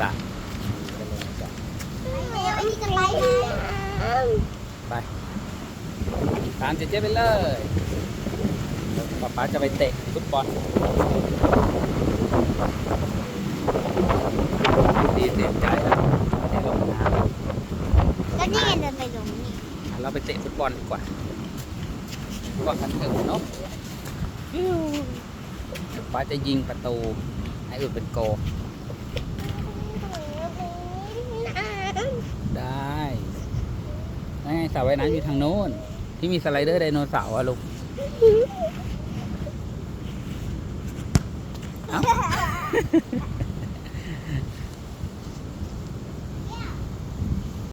สระไปตามเจเจไปเลยป้าป๊าจะไปเตะฟุตบอลดีเสียใจแล้วไปลงน้ำก็นี่เดิไปลงนี่เราไปเตะฟุตบอลดีกว่าฟุตบอลพันเถอะเนาะป้าจะยิงประตูให้อื่นเป็นโก สระว่ายน้ำอยู่ทางโน้น ที่มีสไลเดอร์ไดโนเสาร์อะลูกเอ้า